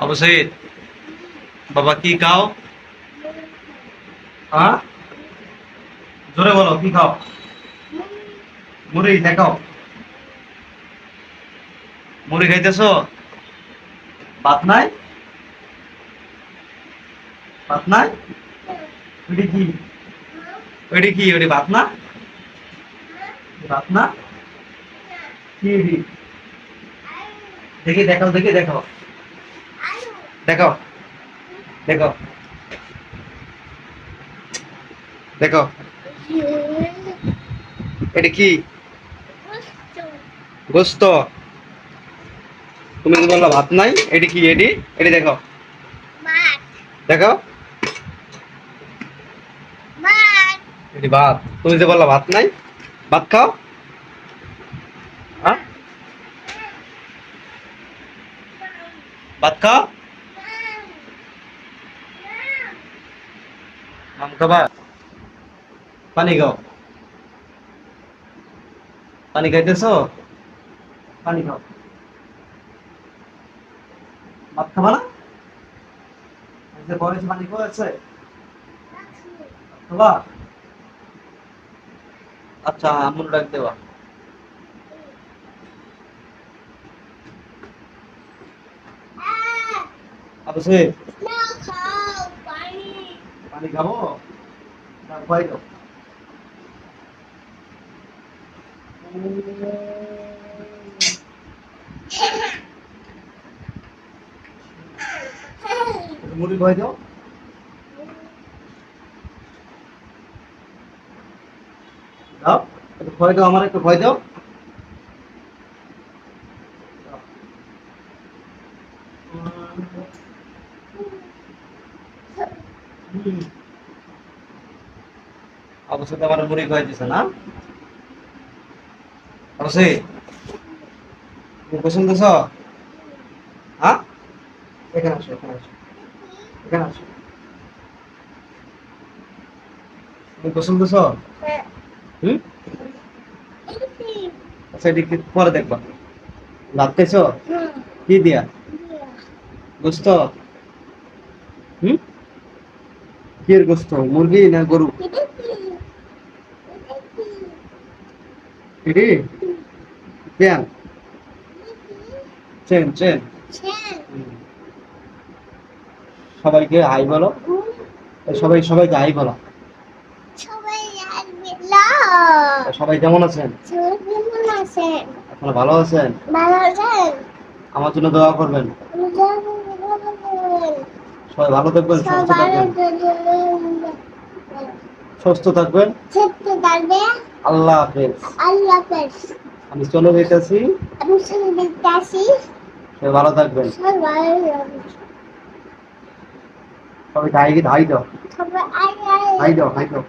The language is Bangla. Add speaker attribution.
Speaker 1: অবশ্যই বাবা কি খাও? হ্যাঁ? জোরে বলো, কি খাও? মুড়ি দেখাও। মুড়ি খাইতেছো? ভাত নাই? ভাত নাই? ওইটি কি? ওইটি কি? ওইটি ভাত না? ভাত না? কি দেখি, দেখাও দেখি, দেখাও। দেখাও। দেখো দেখো এটা কি? গোস্ত। তুমি তো বললা ভাত নাই, এটি কি এটি? এটি দেখো দেখো এটি ভাত। তুমি যে বললা ভাত নাই, ভাত খাও। হ্যাঁ? ভাত খাও। আম খাবা পানি খাও পানি খাইতেছো পানি খাও ভাত খাবা না আজকে বয়স পানি খাবা আচ্ছা আমুল ডাক দেওয়া আবু সে পানি খাব না খাই দাও মুড়ি খাই দাও দাও, একটু খাই দাও, আমার একটু খাই দাও। হুম অবশ্যই তো আমার মুড়ি খাই দিছে না অবশ্যই পছন্দ দিছ হ্যাঁ? এখানে আসো এখানে আসো এখানে আসো। তুমি দিছ হুম? আচ্ছা এদিকে পরে দেখবা। ভাত খাইছো? কি দিয়া? গোস্ত? হুম? গোস্ত? মুরগি না গরু? এটি চেন চেন। সবাইকে হাই বলো। সবাই সবাইকে হাই বলো। সবাই কেমন আছেন? আপনারা ভালো আছেন? আমার জন্য দোয়া করবেন। সবাই ভালো থাকবেন সুস্থ থাকবেন। সুস্থ থাকবেন। আল্লাহ হাফেজ।
Speaker 2: আল্লাহ হাফেজ।
Speaker 1: আমি চলে যেতেছি।
Speaker 2: আমি চলে যেতেছি।
Speaker 1: সবাই ভালো থাকবেন।
Speaker 2: সবাই
Speaker 1: সবাই হাই হাই দাও।
Speaker 2: সবাই আই
Speaker 1: হাই দাও হাই দাও।